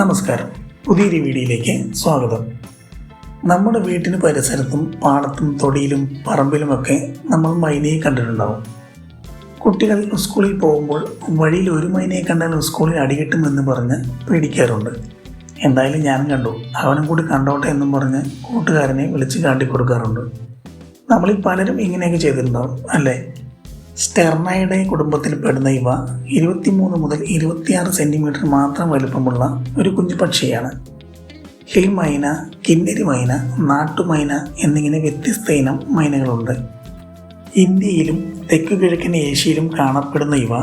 നമസ്കാരം. പുതിയൊരു വീഡിയോയിലേക്ക് സ്വാഗതം. നമ്മുടെ വീട്ടിന് പരിസരത്തും പാടത്തും തൊടിയിലും പറമ്പിലുമൊക്കെ നമ്മൾ മൈനയെ കണ്ടിട്ടുണ്ടാവും. കുട്ടികൾ സ്കൂളിൽ പോകുമ്പോൾ വഴിയിൽ ഒരു മൈനയെ കണ്ടാൽ സ്കൂളിൽ അടികിട്ടുമെന്ന് പറഞ്ഞ് പേടിക്കാറുണ്ട്. എന്തായാലും ഞാൻ കണ്ടു. അവനും കൂടി കണ്ടോട്ടെ എന്നും പറഞ്ഞ് കൂട്ടുകാരനെ വിളിച്ച് കാട്ടി കൊടുക്കാറുണ്ട് നമ്മളിൽ പലരും ഇങ്ങനെയൊക്കെ ചെയ്തിട്ടുണ്ടാവും അല്ലേ? സ്റ്റെർണയുടെ കുടുംബത്തിൽ പെടുന്ന ഇവ ഇരുപത്തിമൂന്ന് മുതൽ ഇരുപത്തിയാറ് സെന്റിമീറ്റർ മാത്രം വലുപ്പമുള്ള ഒരു കുഞ്ഞു പക്ഷിയാണ്. ഹിൽ മൈന കിന്നരി മൈന നാട്ടുമൈന എന്നിങ്ങനെ വ്യത്യസ്ത ഇനം മൈനകളുണ്ട്. ഇന്ത്യയിലും തെക്കു കിഴക്കൻ ഏഷ്യയിലും കാണപ്പെടുന്ന ഇവ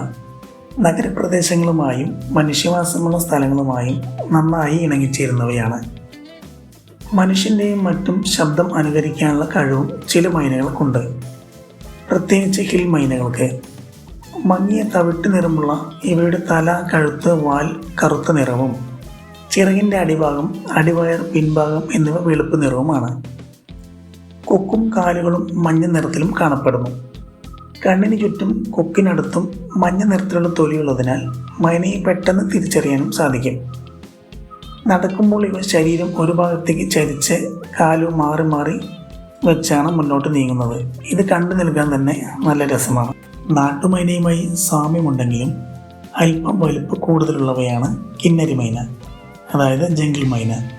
നഗരപ്രദേശങ്ങളുമായും മനുഷ്യവാസമുള്ള സ്ഥലങ്ങളുമായും നന്നായി ഇണങ്ങിച്ചേരുന്നവയാണ്. മനുഷ്യന്റെയും മറ്റും ശബ്ദം അനുകരിക്കാനുള്ള കഴിവും ചില മൈനകൾക്കുണ്ട്. പ്രത്യേകിച്ച് ഹിൽ മൈനകൾക്ക്. മങ്ങിയ തവിട്ട് നിറമുള്ള ഇവയുടെ തല കഴുത്ത് വാൽ കറുത്ത നിറവും ചിറകിന്റെ അടിഭാഗം അടിവയർ പിൻഭാഗം എന്നിവ വെളുപ്പ് നിറവുമാണ്. കൊക്കും കാലുകളും മഞ്ഞ നിറത്തിലും കാണപ്പെടുന്നു. കണ്ണിന് ചുറ്റും കൊക്കിനടുത്തും മഞ്ഞ നിറത്തിലുള്ള തൊലിയുള്ളതിനാൽ മൈനയെ പെട്ടെന്ന് തിരിച്ചറിയാനും സാധിക്കും. നടക്കുമ്പോൾ ഇവ ശരീരം ഒരു ഭാഗത്തേക്ക് ചരിച്ച് കാലു മാറി മാറി വെച്ചാണ് മുന്നോട്ട് നീങ്ങുന്നത്. ഇത് കണ്ടു നിൽക്കാൻ തന്നെ നല്ല രസമാണ്. നാട്ടുമൈനയുമായി സാമ്യമുണ്ടെങ്കിലും അല്പം വലുപ്പ് കൂടുതലുള്ളവയാണ് കിന്നരി മൈന അതായത് ജംഗിൾ മൈന.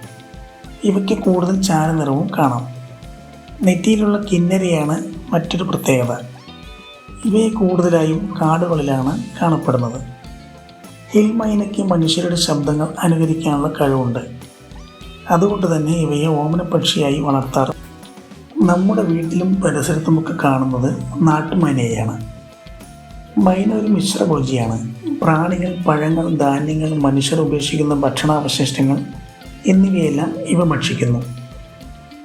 ഇവയ്ക്ക് കൂടുതൽ ചാര നിറവും കാണാം. നെറ്റിയിലുള്ള കിന്നരിയാണ് മറ്റൊരു പ്രത്യേകത. ഇവയെ കൂടുതലായും കാടുകളിലാണ് കാണപ്പെടുന്നത്. ഹിൽ മൈനയ്ക്ക് മനുഷ്യരുടെ ശബ്ദങ്ങൾ അനുകരിക്കാനുള്ള കഴിവുണ്ട്. അതുകൊണ്ട് തന്നെ ഇവയെ ഓമനപ്പക്ഷിയായി വളർത്താറ് നമ്മുടെ വീട്ടിലും പരിസരത്തുമൊക്കെ കാണുന്നത് നാട്ടുമൈനയാണ്. മൈന ഒരു മിശ്രഭോജിയാണ്. പ്രാണികൾ പഴങ്ങൾ ധാന്യങ്ങൾ മനുഷ്യർ ഉപേക്ഷിക്കുന്ന ഭക്ഷണാവശിഷ്ടങ്ങൾ എന്നിവയെല്ലാം ഇവ ഭക്ഷിക്കുന്നു.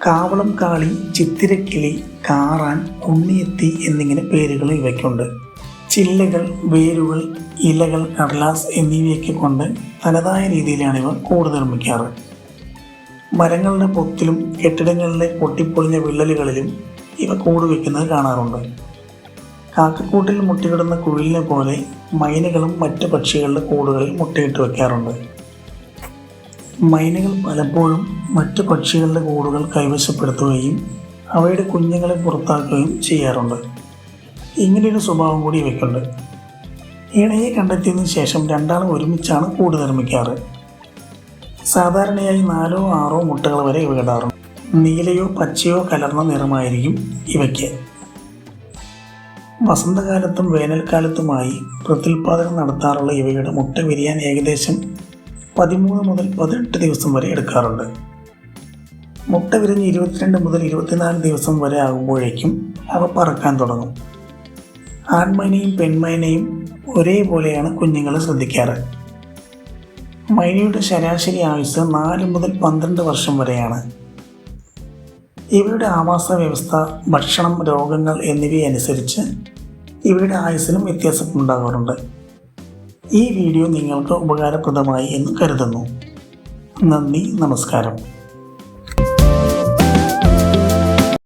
കാവളം കാളി ചിത്തിരക്കിളി കാറാൻ ഉണ്ണിയെത്തി എന്നിങ്ങനെ പേരുകൾ ഇവയ്ക്കുണ്ട്. ചില്ലകൾ വേരുകൾ ഇലകൾ കടലാസ് എന്നിവയൊക്കെ കൊണ്ട് തനതായ രീതിയിലാണ് ഇവ കൂട് നിർമ്മിക്കാറ്. മരങ്ങളുടെ പൊത്തിലും കെട്ടിടങ്ങളിലെ പൊട്ടിപ്പൊളിഞ്ഞ വിള്ളലുകളിലും ഇവ കൂട് വയ്ക്കുന്നത് കാണാറുണ്ട്. കാക്കക്കൂട്ടിൽ മുട്ടയിടുന്ന കുഴിലിനെ പോലെ മൈനകളും മറ്റ് പക്ഷികളുടെ കൂടുകളിൽ മുട്ടയിട്ട് വയ്ക്കാറുണ്ട് മൈനകൾ പലപ്പോഴും മറ്റ് പക്ഷികളുടെ കൂടുകൾ കൈവശപ്പെടുത്തുകയും അവയുടെ കുഞ്ഞുങ്ങളെ പുറത്താക്കുകയും ചെയ്യാറുണ്ട്. ഇങ്ങനെയൊരു സ്വഭാവം കൂടി ഇവയ്ക്കുണ്ട്. ഇണയെ കണ്ടെത്തിയതിനു ശേഷം രണ്ടാളും ഒരുമിച്ചാണ് കൂട് നിർമ്മിക്കാറ്. സാധാരണയായി നാലോ ആറോ മുട്ടകൾ വരെ ഇവ ഇടാറുണ്ട്. നീലയോ പച്ചയോ കലർന്ന നിറമായിരിക്കും ഇവയ്ക്ക്. വസന്തകാലത്തും വേനൽക്കാലത്തുമായി പ്രത്യുൽപാദനം നടത്താറുള്ള ഇവയുടെ മുട്ട വിരിയാൻ ഏകദേശം പതിമൂന്ന് മുതൽ പതിനെട്ട് ദിവസം വരെ എടുക്കാറുണ്ട്. മുട്ട വിരിഞ്ഞ് ഇരുപത്തിരണ്ട് മുതൽ ഇരുപത്തിനാല് ദിവസം വരെ ആകുമ്പോഴേക്കും അവ പറക്കാൻ തുടങ്ങും. ആൺമൈനയും പെൺമൈനയും ഒരേപോലെയാണ് കുഞ്ഞുങ്ങളെ ശ്രദ്ധിക്കാറ്. മൈനയുടെ ശരാശരി ആയുസ് നാല് മുതൽ പന്ത്രണ്ട് വർഷം വരെയാണ്. ഇവയുടെ ആവാസ വ്യവസ്ഥ ഭക്ഷണം രോഗങ്ങൾ എന്നിവയനുസരിച്ച് ഇവയുടെ വ്യത്യാസം ഉണ്ടാകാറുണ്ട്. ഈ വീഡിയോ നിങ്ങൾക്ക് ഉപകാരപ്രദമായി എന്ന് കരുതുന്നു. നന്ദി നമസ്കാരം.